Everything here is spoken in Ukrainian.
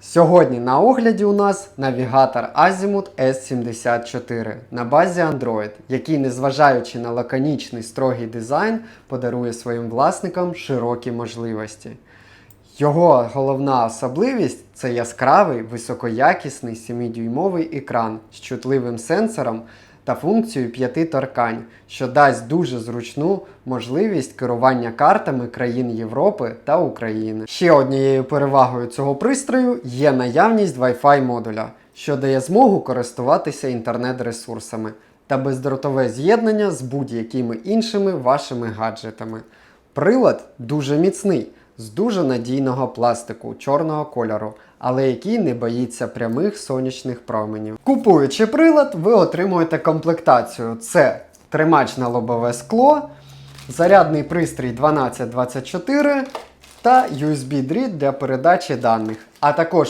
Сьогодні на огляді у нас навігатор Azimuth S74 на базі Android, який, незважаючи на лаконічний строгий дизайн, подарує своїм власникам широкі можливості. Його головна особливість це яскравий високоякісний 7-дюймовий екран з чутливим сенсором та функцією п'яти торкань, що дасть дуже зручну можливість керування картами країн Європи та України. Ще однією перевагою цього пристрою є наявність Wi-Fi модуля, що дає змогу користуватися інтернет-ресурсами та бездротове з'єднання з будь-якими іншими вашими гаджетами. Прилад дуже міцний, з дуже надійного пластику чорного кольору, але який не боїться прямих сонячних променів. Купуючи прилад, ви отримуєте комплектацію: це тримач на лобове скло, зарядний пристрій 1224 та USB-дріт для передачі даних, а також